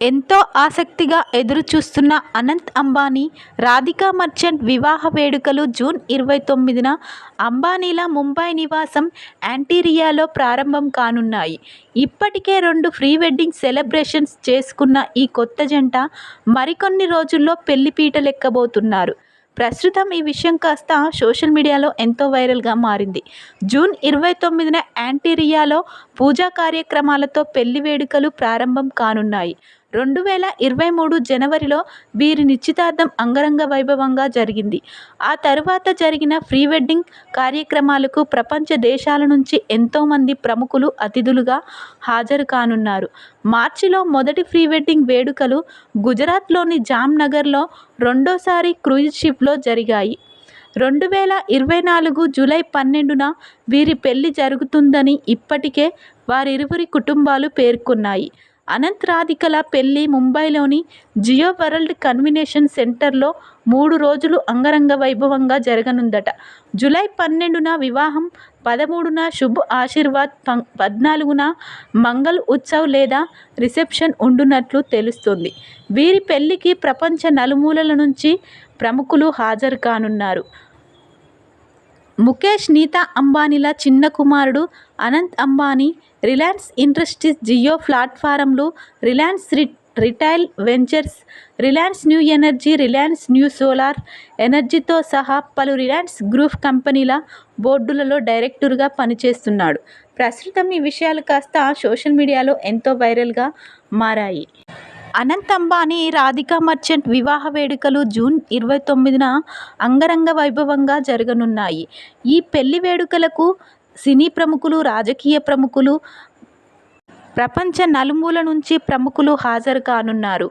ఎంతో ఆసక్తిగా ఎదురుచూస్తున్న అనంత్ అంబానీ రాధికా మర్చెంట్ వివాహ వేడుకలు జూన్ ఇరవై తొమ్మిదిన అంబానీల ముంబై నివాసం యాంటీరియాలో ప్రారంభం కానున్నాయి. ఇప్పటికే రెండు ప్రీ వెడ్డింగ్ సెలబ్రేషన్స్ చేసుకున్న ఈ కొత్త జంట మరికొన్ని రోజుల్లో పెళ్ళిపీటలెక్కబోతున్నారు ప్రస్తుతం ఈ విషయం కాస్త సోషల్ మీడియాలో ఎంతో వైరల్గా మారింది. జూన్ ఇరవై తొమ్మిదిన యాంటీరియాలో పూజా కార్యక్రమాలతో పెళ్ళి వేడుకలు ప్రారంభం కానున్నాయి. రెండు వేల ఇరవై మూడు జనవరిలో వీరి నిశ్చితార్థం అంగరంగ వైభవంగా జరిగింది. ఆ తరువాత జరిగిన ప్రీ వెడ్డింగ్ కార్యక్రమాలకు ప్రపంచ దేశాల నుంచి ఎంతోమంది ప్రముఖులు అతిథులుగా హాజరు కానున్నారు. మార్చిలో మొదటి ప్రీ వెడ్డింగ్ వేడుకలు గుజరాత్లోని జామ్నగర్లో రెండోసారి క్రూయిజ్ షిప్లో జరిగాయి. రెండు వేల ఇరవై నాలుగు జూలై పన్నెండున వీరి పెళ్ళి జరుగుతుందని ఇప్పటికే వారిరువురి కుటుంబాలు పేర్కొన్నాయి. అనంతరాధికల పెళ్ళి ముంబైలోని జియో వరల్డ్ కన్వెన్షన్ సెంటర్లో మూడు రోజులు అంగరంగ వైభవంగా జరగనుందట. జూలై పన్నెండున వివాహం పదమూడున శుభ్ ఆశీర్వాద్ పం పద్నాలుగున మంగళ్ ఉత్సవ్ లేదా రిసెప్షన్ ఉండునట్లు తెలుస్తుంది. వీరి పెళ్ళికి ప్రపంచ నలుమూలల నుంచి ప్రముఖులు హాజరు కానున్నారు. ముఖేష్ నీతా అంబానీల చిన్న కుమారుడు అనంత్ అంబానీ రిలయన్స్ ఇండస్ట్రీస్ జియో ప్లాట్ఫారమ్లు రిలయన్స్ రి retail ventures Reliance new energy Reliance new solar ఎనర్జీతో సహా పలు రిలయన్స్ గ్రూప్ కంపెనీల బోర్డులలో డైరెక్టర్గా పనిచేస్తున్నాడు. ప్రస్తుతం ఈ విషయాలు కాస్త సోషల్ మీడియాలో ఎంతో వైరల్గా మారాయి. అనంత్ అంబానీ రాధికా మర్చెంట్ వివాహ వేడుకలు జూన్ ఇరవై తొమ్మిదిన అంగరంగ వైభవంగా జరగనున్నాయి. ఈ పెళ్ళి వేడుకలకు సినీ ప్రముఖులు రాజకీయ ప్రముఖులు ప్రపంచ నలుమూల నుంచి ప్రముఖులు హాజరు కానున్నారు.